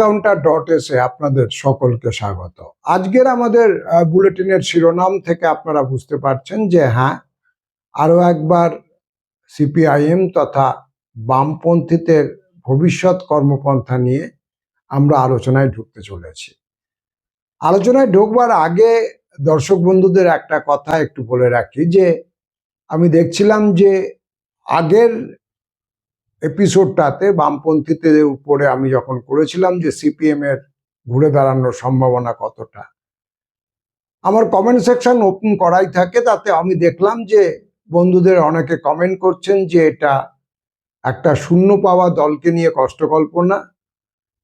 Counter dot এসে আপনাদের সকলকে স্বাগত। আজকের আমাদের বুলেটিনের শিরোনাম থেকে আপনারা বুঝতে পারছেন যে হ্যাঁ আরও একবার সিপিআইএম তথা বামপন্থীদের ভবিষ্যৎ কর্মপন্থা নিয়ে আমরা আলোচনায় ঢুকতে চলেছি। আলোচনায় ঢুকবার আগে দর্শক বন্ধুদের একটা কথা একটু বলে রাখি যে, আমি দেখছিলাম যে আগের এপিসোডটাতে বামপন্থীদের উপরে আমি যখন করেছিলাম যে সিপিএম এর ঘুরে দাঁড়ানোর সম্ভাবনা কতটা, আমার কমেন্ট সেকশন ওপেন করাই থাকে। তাতে আমি দেখলাম যে বন্ধুদের অনেকে কমেন্ট করছেন যে এটা একটা শূন্য পাওয়া দলকে নিয়ে কষ্টকল্পনা।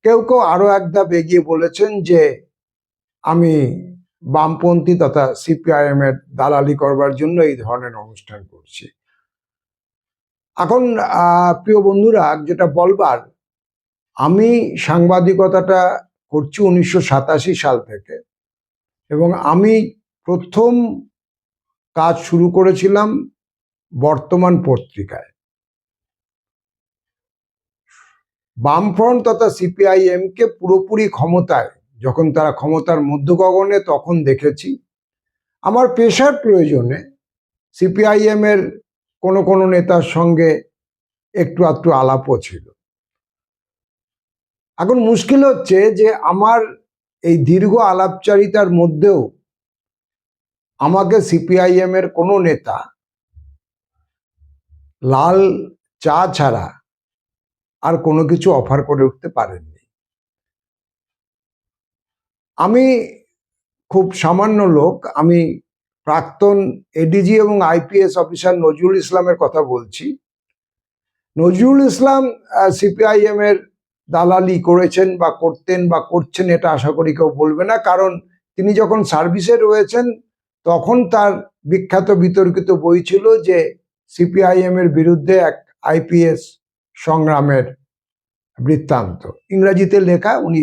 কেউ কেউ আরও এক ধাপ এগিয়ে বলেছেন যে আমি বামপন্থী তথা সিপিআইএম এর দালালি করবার জন্য এই ধরনের অনুষ্ঠান করছি। এখন প্রিয় বন্ধুরা, যেটা বলবার, আমি সাংবাদিকতাটা করছি উনিশশো সাতাশি সাল থেকে এবং আমি প্রথম কাজ শুরু করেছিলাম বর্তমান পত্রিকায়। বামফ্রন্ট তথা সিপিআইএম কে পুরোপুরি ক্ষমতায়, যখন তারা ক্ষমতার মধ্য গগনে তখন দেখেছি। আমার পেশার প্রয়োজনে সিপিআইএম এর কোনো কোনো নেতার সঙ্গে একটু আধটু আলাপও ছিল। এখন মুশকিল হচ্ছে যে আমার এই দীর্ঘ আলাপচারিতার মধ্যেও আমাকে সিপিআইএম এর কোনো নেতা লাল চা ছাড়া আর কোনো কিছু অফার করে উঠতে পারেননি। আমি খুব সামান্য লোক, আমি প্রাক্তন এডিজি এবং আইপিএস অফিসার নজরুল ইসলামের কথা বলছি। নজরুল ইসলাম সিপিআইএম এর দালালি করেছেন বা করতেন বা করছেন এটা আশা করি কেউ বলবে না, কারণ তিনি যখন সার্ভিসে রয়েছেন, তখন তার বিখ্যাত বিতর্কিত বই ছিল যে সিপিআইএম এর বিরুদ্ধে এক আইপিএস সংগ্রামের বৃত্তান্ত। ইংরাজিতে লেখা, উনি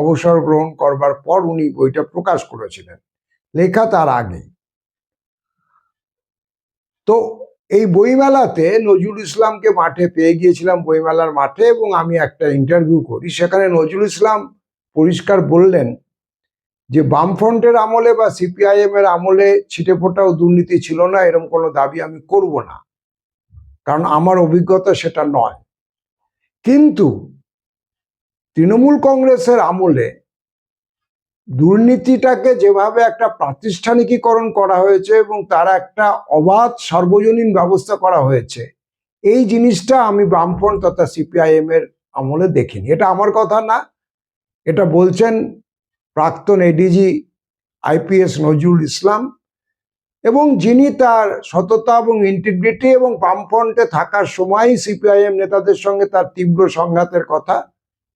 অবসর গ্রহণ করবার পর উনি বইটা প্রকাশ করেছিলেন। লেখা তার আগেই। তো এই বইমেলাতে নজরুল ইসলামকে মাঠে পেয়ে গিয়েছিলাম বইমেলার মাঠে এবং আমি একটা ইন্টারভিউ করি। সেখানে নজরুল ইসলাম পরিষ্কার বললেন যে, বামফ্রন্টের আমলে বা সিপিআইএম এর আমলে ছিটে ফোটাও দুর্নীতি ছিল না এরকম কোনো দাবি আমি করব না। কারণ আমার অভিজ্ঞতা সেটা নয়। কিন্তু তৃণমূল কংগ্রেসের আমলে দুর্নীতিটাকে যেভাবে একটা প্রাতিষ্ঠানিকীকরণ করা হয়েছে এবং তার একটা অবাধ সর্বজনীন ব্যবস্থা করা হয়েছে, এই জিনিসটা আমি বামফ্রন্ট তথা সিপিআইএম এর আমলে দেখিনি। এটা আমার কথা না, এটা বলছেন প্রাক্তন এডিজি আইপিএস নজরুল ইসলাম এবং যিনি তার সততা এবং ইন্টিগ্রিটি এবং বামফ্রন্টে থাকার সময় সিপিআইএম নেতাদের সঙ্গে তার তীব্র সংঘাতের কথা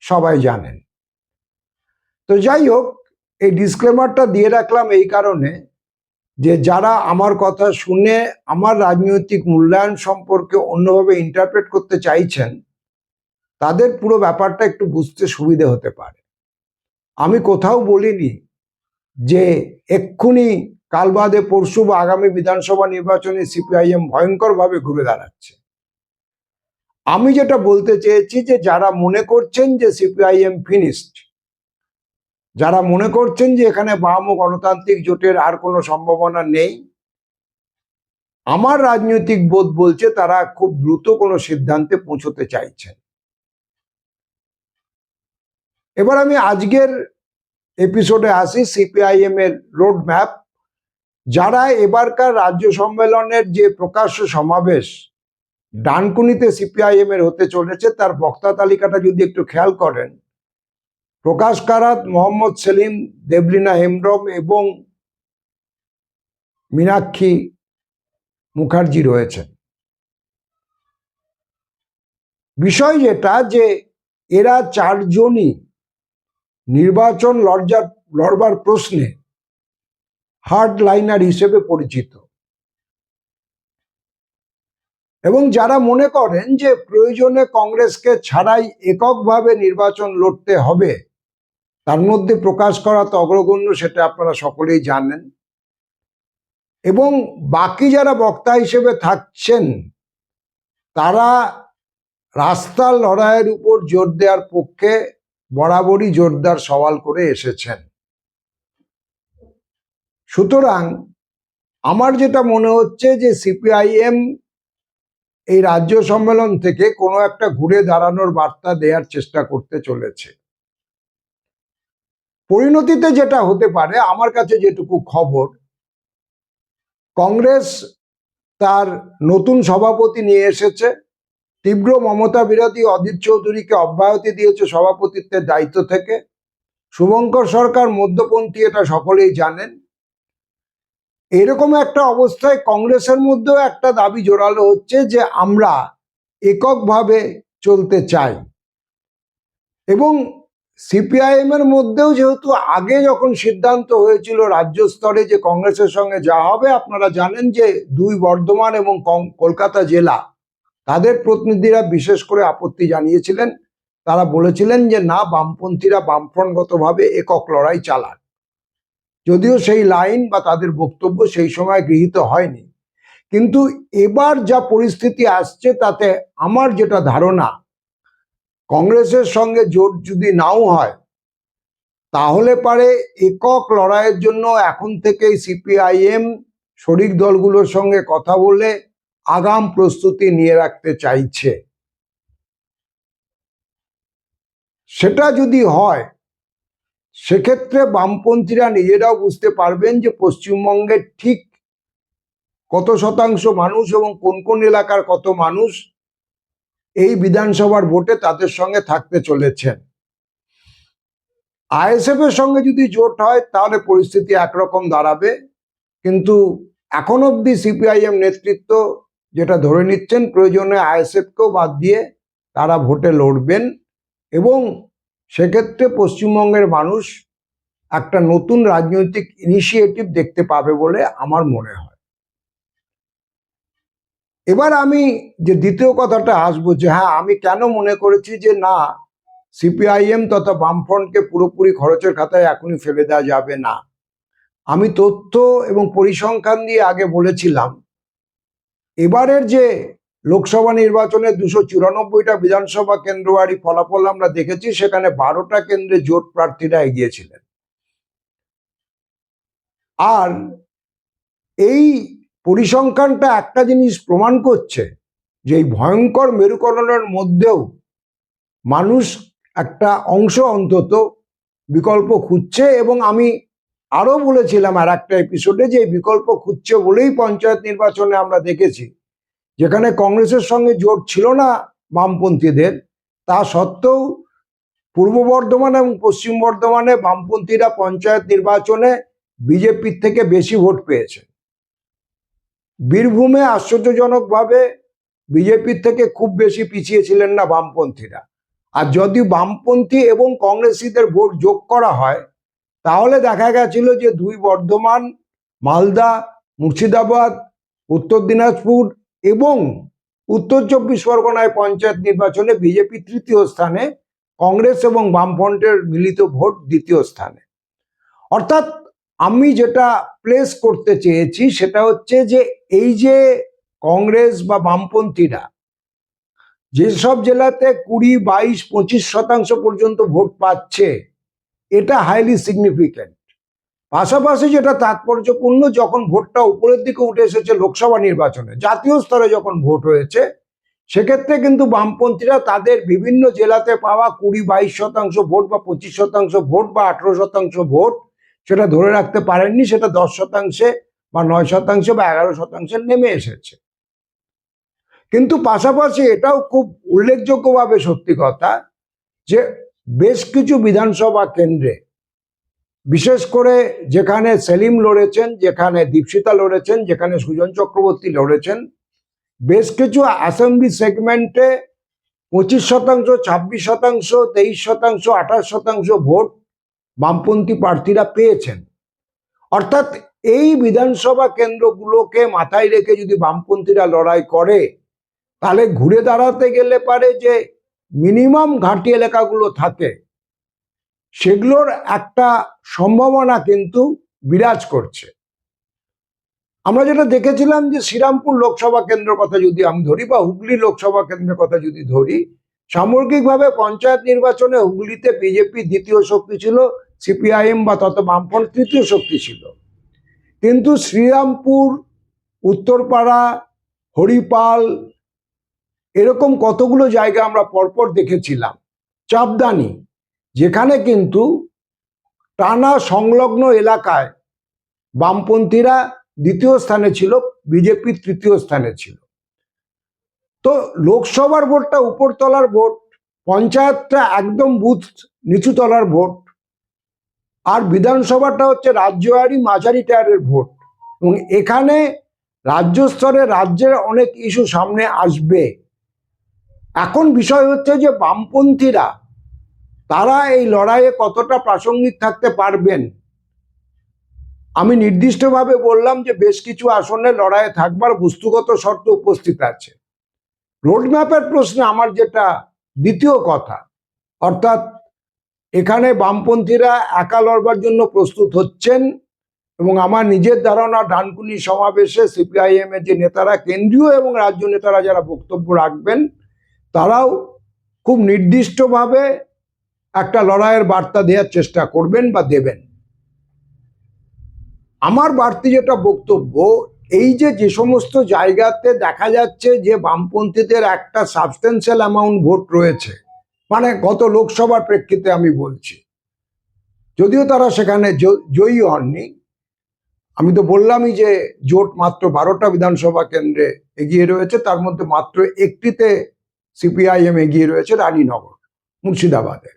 সবাই জানেন। তো যাই হোক এই ডিসক্লেমারটা দিয়ে রাখলাম এই কারণে যে যারা আমার কথা শুনে আমার রাজনৈতিক মূল্যায়ন সম্পর্কে অন্যভাবে ইন্টারপ্রেট করতে চাইছেন, তাদের পুরো ব্যাপারটা একটু বুঝতে সুবিধে হতে পারে। আমি কোথাও বলিনি যে এক্ষুনি কাল বাদে পরশু বা আগামী বিধানসভা নির্বাচনে সিপিআইএম ভয়ঙ্করভাবে ঘুরে দাঁড়াচ্ছে। আমি যেটা বলতে চেয়েছি যে যারা মনে করছেন যে সিপিআইএম ফিনিশড যারা মনে করছেন যে এখানে বাম ও গণতান্ত্রিক জোটের আর কোনো সম্ভাবনা নেই, আমার রাজনৈতিক বোধ বলছে তারা খুব দ্রুত কোনো সিদ্ধান্তে পৌঁছতে চাইছেন। এবার আমি আজকের এপিসোডে আসি সিপিআইএম এর রোড ম্যাপ যারা এবারকার রাজ্য সম্মেলনের যে প্রকাশ্য সমাবেশ ডানকুনিতে সিপিআইএম এর হতে চলেছে, তার বক্তা তালিকাটা যদি একটু খেয়াল করেন প্রকাশ কারাত মোহাম্মদ সেলিম, দেবলিনা হেমব্রম এবং মীনাক্ষী মুখার্জি রয়েছেন। বিষয় যেটা যে এরা চারজনই নির্বাচন লড়জার, লড়বার প্রশ্নে হার্ড লাইনার হিসেবে পরিচিত। এবং যারা মনে করেন যে প্রয়োজনে কংগ্রেসকে ছাড়াই এককভাবে নির্বাচন লড়তে হবে তার মধ্যে প্রকাশ করা তো অগ্রগণ্য, সেটা আপনারা সকলেই জানেন। এবং বাকি যারা বক্তা হিসেবে থাকছেন, তারা রাস্তার লড়াইয়ের উপর জোর দেওয়ার পক্ষে বরাবরই জোরদার সওয়াল করে এসেছেন। সুতরাং আমার যেটা মনে হচ্ছে যে সিপিআইএম এই রাজ্য সম্মেলন থেকে কোনো একটা ঘুরে দাঁড়ানোর বার্তা দেওয়ার চেষ্টা করতে চলেছে। পরিণতিতে যেটা হতে পারে, আমার কাছে যেটুকু খবর, কংগ্রেস তার নতুন সভাপতি নিয়ে এসেছে। তীব্র মমতা বিরোধী অধীর চৌধুরীকে অব্যাহতি দিয়েছে সভাপতিত্বের দায়িত্ব থেকে। শুভঙ্কর সরকার মধ্যপন্থী, এটা সকলেই জানেন। এরকম একটা অবস্থায় কংগ্রেসের মধ্যেও একটা দাবি জোরালো হচ্ছে যে আমরা এককভাবে চলতে চাই। এবং সিপিআইএম এর মধ্যেও যেহেতু আগে যখন সিদ্ধান্ত হয়েছিল রাজ্য স্তরে যে কংগ্রেসের সঙ্গে যা হবে, আপনারা জানেন যে দুই বর্ধমান এবং কলকাতা জেলা তাদের প্রতিনিধিরা বিশেষ করে আপত্তি জানিয়েছিলেন। তারা বলেছিলেন যে, না, বামপন্থীরা বামফ্রন্টগতভাবে একক লড়াই চালান। যদিও সেই লাইন বা তাদের বক্তব্য সেই সময় গৃহীত হয়নি। কিন্তু এবার যা পরিস্থিতি আসছে, তাতে আমার যেটা ধারণা কংগ্রেসের সঙ্গে জোট যদি নাও হয়, তাহলে পারে একক লড়াইয়ের জন্য এখন থেকেই সিপিআইএম শরিক দলগুলোর সঙ্গে কথা বলে আগাম প্রস্তুতি নিয়ে রাখতে চাইছে। সেটা যদি হয়, সেক্ষেত্রে বামপন্থীরা নিজেরাও বুঝতে পারবেন যে পশ্চিমবঙ্গের ঠিক কত শতাংশ মানুষ এবং কোন কোন এলাকার কত মানুষ এই বিধানসভার ভোটে তাদের সঙ্গে থাকতে চলেছেন। আইএসএফ এর সঙ্গে যদি জোট হয়, তাহলে পরিস্থিতি একরকম দাঁড়াবে। কিন্তু এখন অব্দি সিপিআইএম নেতৃত্ব যেটা ধরে নিচ্ছেন, প্রয়োজনে আইএসএফ কেও বাদ দিয়ে তারা ভোটে লড়বেন এবং সেক্ষেত্রে পশ্চিমবঙ্গের মানুষ একটা নতুন রাজনৈতিক ইনিশিয়েটিভ দেখতে পাবে বলে আমার মনে হয়। এবার আমি যে দ্বিতীয় কথাটা আসব যে হ্যাঁ আমি কেন মনে করেছি যে না, সিপিআইএম তথা বামফ্রন্টকে পুরোপুরি খরচের খাতায় এখনই ফেলে দেওয়া যাবে না। আমি তথ্য এবং পরিসংখ্যান দিয়ে আগে বলেছিলাম। এবারের যে লোকসভা নির্বাচনে দুশো চুরানব্বইটা বিধানসভা কেন্দ্রওয়ারি ফলাফল আমরা দেখেছি, সেখানে বারোটা কেন্দ্রে জোট প্রার্থীরা এগিয়েছিলেন। আর এই পরিসংখ্যানটা একটা জিনিস প্রমাণ করছে যে এই ভয়ঙ্কর মেরুকরণের মধ্যেও মানুষ একটা অংশ অন্তত বিকল্প খুঁজছে এবং আমি আরও বলেছিলাম আর একটা এপিসোডে যে বিকল্প খুঁজছে বলেই পঞ্চায়েত নির্বাচনে আমরা দেখেছি, যেখানে কংগ্রেসের সঙ্গে জোট ছিল না বামপন্থীদের, তা সত্ত্বেও পূর্ব বর্ধমান এবং পশ্চিম বর্ধমানে বামপন্থীরা পঞ্চায়েত নির্বাচনে বিজেপির থেকে বেশি ভোট পেয়েছে। বীরভূমে আশ্চর্যজনকভাবে বিজেপির থেকে খুব বেশি পিছিয়ে ছিলেন না বামপন্থীরা। আর যদি বামপন্থী এবং কংগ্রেসিদের ভোট যোগ করা হয়, তাহলে দেখা গেছিল যে দুই বর্ধমান, মালদা, মুর্শিদাবাদ, উত্তর দিনাজপুর এবং উত্তর চব্বিশ পরগনায় পঞ্চায়েত নির্বাচনে বিজেপি তৃতীয় স্থানে, কংগ্রেস এবং বামফ্রন্টের মিলিত ভোট দ্বিতীয় স্থানে। অর্থাৎ আমি যেটা প্লেস করতে চেয়েছি সেটা হচ্ছে যে এই যে কংগ্রেস বা বামপন্থীরা, যেসব জেলাতে কুড়ি, বাইশ, পঁচিশ শতাংশ পর্যন্ত ভোট পাচ্ছে, এটা হাইলি সিগনিফিক্যান্ট পাশাপাশি যেটা তাৎপর্যপূর্ণ, যখন ভোটটা উপরের দিকে উঠে এসেছে লোকসভা নির্বাচনে, জাতীয় স্তরে যখন ভোট হয়েছে, সেক্ষেত্রে কিন্তু বামপন্থীরা তাদের বিভিন্ন জেলাতে পাওয়া কুড়ি, বাইশ শতাংশ ভোট বা পঁচিশ শতাংশ ভোট বা আঠেরো শতাংশ ভোট সেটা ধরে রাখতে পারেননি, সেটা দশ শতাংশে বা নয় শতাংশে বা এগারো শতাংশে নেমে এসেছে। কিন্তু পাশাপাশি এটাও খুব উল্লেখযোগ্যভাবে সত্যি কথা যে বেশ কিছু বিধানসভা কেন্দ্রে, বিশেষ করে যেখানে সেলিম লড়েছেন, যেখানে দীপশিতা লড়েছেন, যেখানে সুজন চক্রবর্তী লড়েছেন, বেশ কিছু অ্যাসেম্বলি সেগমেন্টে পঁচিশ শতাংশ, ছাব্বিশ শতাংশ, তেইশ শতাংশ, আঠাশ শতাংশ ভোট বামপন্থী প্রার্থীরা পেয়েছেন। অর্থাৎ এই বিধানসভা কেন্দ্রগুলোকে মাথায় রেখে যদি বামপন্থীরা লড়াই করে, তাহলে ঘুরে দাঁড়াতে গেলে পারে যে মিনিমাম ঘাঁটি এলাকাগুলো থাকে, সেগুলোর একটা সম্ভাবনা কিন্তু বিরাজ করছে। আমরা যেটা দেখেছিলাম যে শ্রীরামপুর লোকসভা কেন্দ্রের কথা যদি আমি ধরি বা হুগলি লোকসভা কেন্দ্রের কথা যদি ধরি, সামগ্রিকভাবে পঞ্চায়েত নির্বাচনে হুগলিতে বিজেপি দ্বিতীয় শক্তি ছিল সিপিআইএম বা তত বামফ্রন্ট তৃতীয় শক্তি ছিল। কিন্তু শ্রীরামপুর, উত্তরপাড়া, হরিপাল এরকম কতগুলো জায়গা আমরা পরপর দেখেছিলাম। চাপদানি, যেখানে কিন্তু টানা সংলগ্ন এলাকায় বামপন্থীরা দ্বিতীয় স্থানে ছিল, বিজেপি তৃতীয় স্থানে ছিল। তো লোকসভার ভোটটা উপরতলার ভোট, পঞ্চায়েতটা একদম বুথ নিচুতলার ভোট আর বিধানসভাটা হচ্ছে রাজ্যহারি মাঝারি টায়ারের ভোট। এবং এখানে রাজ্য স্তরে রাজ্যের অনেক ইস্যু সামনে আসবে। এখন বিষয় হচ্ছে যে বামপন্থীরা, তারা এই লড়াইয়ে কতটা প্রাসঙ্গিক থাকতে পারবেন? আমি নির্দিষ্টভাবে বললাম যে বেশ কিছু আসনে লড়াইয়ে থাকবার বস্তুগত শর্ত উপস্থিত আছে। রোডম্যাপের প্রশ্নে আমার যেটা দ্বিতীয় কথা, অর্থাৎ এখানে বামপন্থীরা একা লড়বার জন্য প্রস্তুত হচ্ছেন এবং আমার নিজের ধারণা ডানকুনি সমাবেশে সিপিআইএম এর যে নেতারা, কেন্দ্রীয় এবং রাজ্য নেতারা যারা বক্তব্য রাখবেন, তারাও খুব নির্দিষ্টভাবে একটা লড়াইয়ের বার্তা দেওয়ার চেষ্টা করবেন বা দেবেন। আমার বাড়তি যেটা বক্তব্য, এই যে যে সমস্ত জায়গাতে দেখা যাচ্ছে যে বামপন্থীদের একটা সাবস্টেন্সিয়াল অ্যামাউন্ট ভোট রয়েছে। মানে গত লোকসভার প্রেক্ষিতে আমি বলছি। যদিও তারা সেখানে জয়ী হননি। আমি তো বললামই যে জোট মাত্র বারোটা বিধানসভা কেন্দ্রে এগিয়ে রয়েছে, তার মধ্যে মাত্র একটিতে সিপিআইএম এগিয়ে রয়েছে রানীনগর, মুর্শিদাবাদে।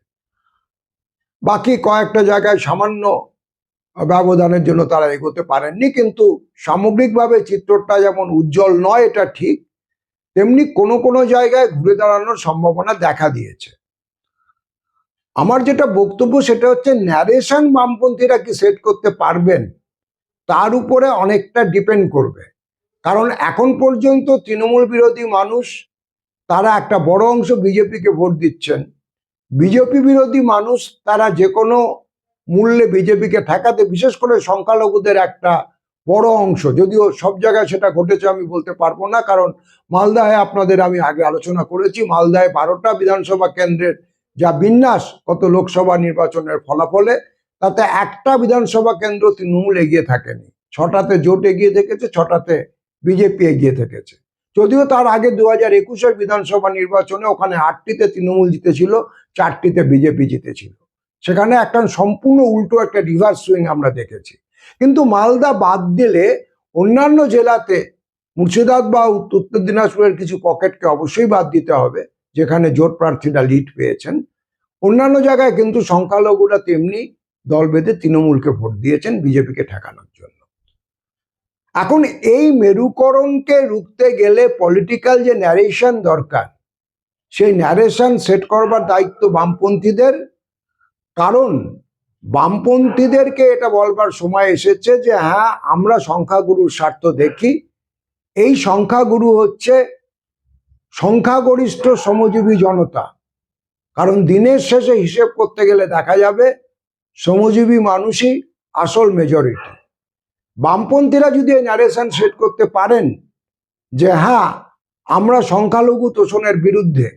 বাকি কয়েকটা জায়গায় সামান্য ব্যবধানের জন্য তারা এগোতে পারেননি, কিন্তু সামগ্রিকভাবে চিত্রটা যেমন উজ্জ্বল নয়, এটা ঠিক, তেমনি কোনো কোনো জায়গায় ঘুরে দাঁড়ানোর সম্ভাবনা দেখা দিয়েছে। আমার যেটা বক্তব্য সেটা হচ্ছে ন্যারেশন বামপন্থীরা কি সেট করতে পারবেন, তার উপরে অনেকটা ডিপেন্ড করবে। কারণ এখন পর্যন্ত তৃণমূল বিরোধী মানুষ, তারা একটা বড় অংশ বিজেপিকে ভোট দিচ্ছেন। বিজেপি বিরোধী মানুষ, তারা যে কোনো মূল্যে বিজেপিকে ঠেকাতে, বিশেষ করে সংখ্যালঘুদের একটা বড় অংশ, যদিও সব জায়গায় সেটা ঘটেছে আমি বলতে পারব না, কারণ মালদায় আপনাদের আমি আগে আলোচনা করেছি, মালদায় বারোটা বিধানসভা কেন্দ্রের যা বিন্যাস গত লোকসভা নির্বাচনের ফলাফলে, তাতে একটা বিধানসভা কেন্দ্র তৃণমূল এগিয়ে থাকেনি। ছটাতে জোট এগিয়ে থেকেছে ছটাতে বিজেপি এগিয়ে থেকেছে। যদিও তার আগে দু হাজার একুশের বিধানসভা নির্বাচনে ওখানে আটটিতে তৃণমূল জিতেছিল, চারটিতে বিজেপি জিতেছিল। সেখানে একটা সম্পূর্ণ উল্টো একটা রিভার্স সুইং আমরা দেখেছি। কিন্তু মালদা বাদ দিলে অন্যান্য জেলাতে মুর্শিদাবাদ বা উত্তর দিনাজপুরের কিছু পকেটকে অবশ্যই বাদ দিতে হবে। যেখানে জোট প্রার্থীরা লিড পেয়েছেন। অন্যান্য জায়গায় কিন্তু সংখ্যালঘুরা তেমনি দল বেঁধে তৃণমূলকে ভোট দিয়েছেন বিজেপিকে ঠেকানোর জন্য। এখন এই মেরুকরণকে রুখতে গেলে পলিটিক্যাল যে ন্যারেশন দরকার, সেই ন্যারেশন সেট করবার দায়িত্ব বামপন্থীদের। কারণ বামপন্থীদেরকে এটা বলবার সময় এসেছে যে হ্যাঁ আমরা সংখ্যাগুরুর স্বার্থ দেখি। এই সংখ্যাগুরু হচ্ছে সংখ্যাগরিষ্ঠ শ্রমজীবী জনতা। কারণ দিনের শেষে হিসেব করতে গেলে দেখা যাবে শ্রমজীবী মানুষই আসল মেজরিটি বামপন্থীরা যদি এই ন্যারেশন সেট করতে পারেন যে হ্যাঁ আমরা সংখ্যালঘু তোষণের বিরুদ্ধে,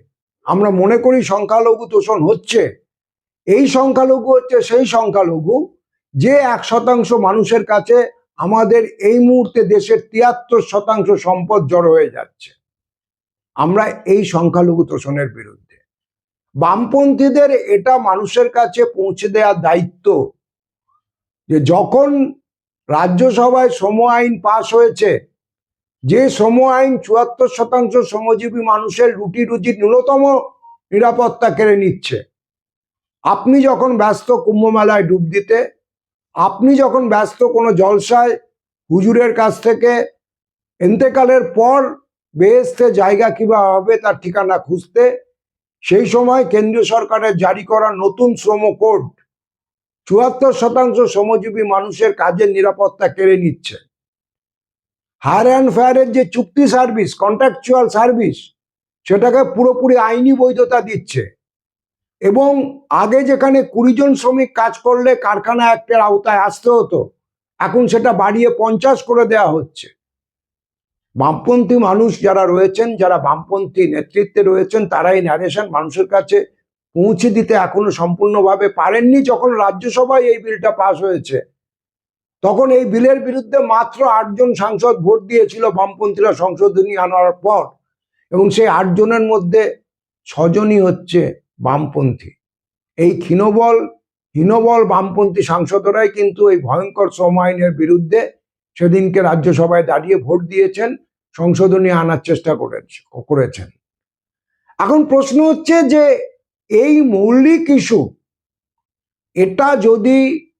আমরা মনে করি সংখ্যালঘু তোষণ হচ্ছে, এই সংখ্যালঘু হচ্ছে সেই সংখ্যালঘু যে এক শতাংশ মানুষের কাছে আমাদের এই মুহূর্তে দেশের তিয়াত্তর শতাংশ সম্পদ জড়ো হয়ে যাচ্ছে। আমরা এই সংখ্যালঘু তোষণের বিরুদ্ধে। বামপন্থীদের এটা মানুষের কাছে পৌঁছে দেওয়ার দায়িত্ব যে যখন রাজ্যসভায় শ্রম আইন পাশ হয়েছে, যে শ্রম আইন চুয়াত্তর শতাংশ শ্রমজীবী মানুষের রুটি রুজির ন্যূনতম নিরাপত্তা কেড়ে নিচ্ছে। আপনি যখন ব্যস্ত কুম্ভ মেলায় ডুব দিতে, আপনি যখন ব্যস্ত কোনো জলসায় হুজুরের কাছ থেকে এন্তেকালের পর বেহেস্তে জায়গা কীভাবে হবে, তার ঠিকানা খুঁজতে। সেই সময় কেন্দ্রীয় সরকারের জারি করা নতুন শ্রম কোড চুয়াত্তর শতাংশ শ্রমজীবী মানুষের কাজের নিরাপত্তা কেড়ে নিচ্ছে। হায়ার অ্যান্ড ফায়ারের যে চুক্তি সার্ভিস, কন্ট্রাকচুয়াল সার্ভিস, সেটাকে পুরোপুরি আইনি বৈধতা দিচ্ছে। এবং আগে যেখানে কুড়ি জন শ্রমিক কাজ করলে কারখানা অ্যাক্টের আওতায় আসতে হতো, এখন সেটা বাড়িয়ে পঞ্চাশ করে দেওয়া হচ্ছে। বামপন্থী মানুষ যারা রয়েছেন, যারা বামপন্থী নেতৃত্বে রয়েছেন তারা এই ন্যারেশন মানুষের কাছে পৌঁছে দিতে এখনও সম্পূর্ণভাবে পারেননি যখন রাজ্যসভায় এই বিলটা পাশ হয়েছে। তখন এই বিলের বিরুদ্ধে মাত্র আটজন সাংসদ ভোট দিয়েছিল বামপন্থীরা সংশোধনী আনার পর এবং সেই আটজনের মধ্যে ছজনই হচ্ছে বামপন্থী। এই ক্ষীণবল হীনবল বামপন্থী সাংসদরাই কিন্তু এই ভয়ঙ্কর শ্রম আইনের বিরুদ্ধে সেদিনকে রাজ্যসভায় দাঁড়িয়ে ভোট দিয়েছেন, সংশোধনী আনার চেষ্টা করেছে- করেছেন। এখন প্রশ্ন হচ্ছে যে, এই মৌলিক ইস্যু, এটা যদি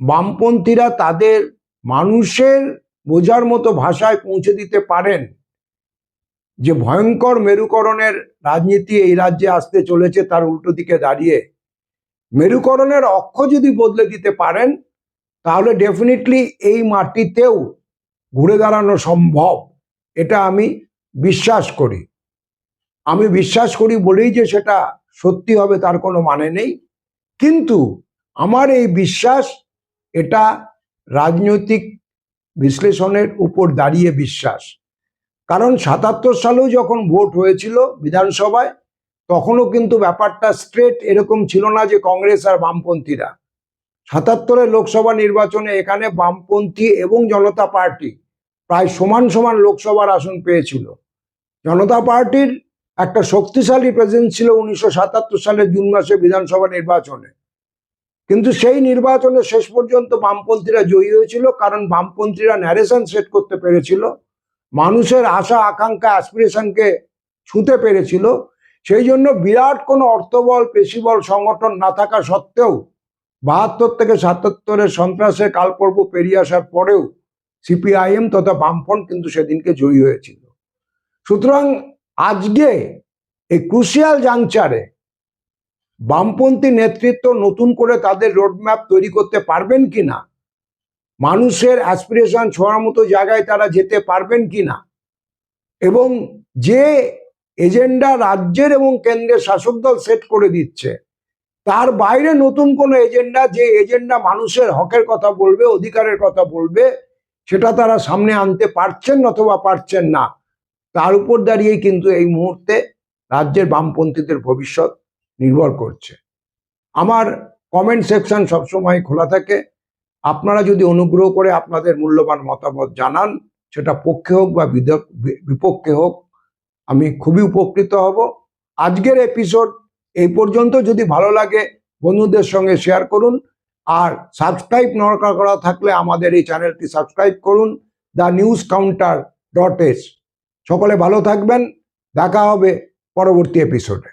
বামপন্থীরা তাদের মানুষের বোঝার মতো ভাষায় পৌঁছে দিতে পারেন, যে ভয়ঙ্কর মেরুকরণের রাজনীতি এই রাজ্যে আসতে চলেছে তার উল্টো দিকে দাঁড়িয়ে, মেরুকরণের অক্ষ যদি বদলে দিতে পারেন তাহলে ডেফিনেটলি এই মাটিতেও ঘুরে দাঁড়ানো সম্ভব। এটা আমি বিশ্বাস করি। আমি বিশ্বাস করি বলেই যে সেটা সত্যি হবে তার কোনো মানে নেই। কিন্তু আমার এই বিশ্বাস, এটা রাজনৈতিক বিশ্লেষণের উপর দাঁড়িয়ে বিশ্বাস। কারণ সাতাত্তর সালেও যখন ভোট হয়েছিল বিধানসভায়, তখনও কিন্তু ব্যাপারটা স্ট্রেট এরকম ছিল না যে কংগ্রেস আর বামপন্থীরা। সাতাত্তরের লোকসভা নির্বাচনে এখানে বামপন্থী এবং জনতা পার্টি প্রায় সমান সমান লোকসভার আসন পেয়েছিল। জনতা পার্টির একটা শক্তিশালী প্রেজেন্স ছিল উনিশশো সাতাত্তর সালের জুন মাসে বিধানসভা নির্বাচনে। কিন্তু সেই নির্বাচনে শেষ পর্যন্ত বামপন্থীরা জয়ী হয়েছিল কারণ বামপন্থীরা ন্যারেশন সেট করতে পেরেছিল, মানুষের আশা, আকাঙ্ক্ষা অ্যাসপিরেশনকে ছুঁতে পেরেছিল। সেই জন্য বিরাট কোনো অর্থবল, পেশিবল সংগঠন না থাকা সত্ত্বেও বাহাত্তর থেকে সাতাত্তরের সন্ত্রাসের কালপর্ব পেরিয়ে আসার পরেও সিপিআইএম তথা বামফ্রন্ট কিন্তু সেদিনকে জয়ী হয়েছিল। সুতরাং আজকে এই ক্রুশিয়াল জাংচারে বামপন্থী নেতৃত্ব নতুন করে তাদের রোডম্যাপ তৈরি করতে পারবেন কিনা, মানুষের অ্যাসপিরেশন ছোঁয়ার মতো জায়গায় তারা যেতে পারবেন কিনা এবং যে এজেন্ডা রাজ্যের এবং কেন্দ্রের শাসক দল সেট করে দিচ্ছে তার বাইরে নতুন কোনো এজেন্ডা যে এজেন্ডা মানুষের হকের কথা বলবে, অধিকারের কথা বলবে, সেটা তারা সামনে আনতে পারছেন অথবা পারছেন না। তার উপর দাঁড়িয়েই কিন্তু এই মুহূর্তে রাজ্যের বামপন্থীদের ভবিষ্যৎ নির্ভর করছে। আমার কমেন্ট সেকশন সবসময় খোলা থাকে। আপনারা যদি অনুগ্রহ করে আপনাদের মূল্যবান মতামত জানান, সেটা পক্ষে হোক বি- বিপক্ষে হোক, আমি খুবই উপকৃত হব। আজকের এপিসোড এই পর্যন্ত যদি ভালো লাগে, বন্ধুদের সঙ্গে শেয়ার করুন। আর সাবস্ক্রাইব নরকা করা থাকলে আমাদের এই চ্যানেলটি সাবস্ক্রাইব করুন। The news counter dot S সকলে ভালো থাকবেন। দেখা হবে পরবর্তী এপিসোডে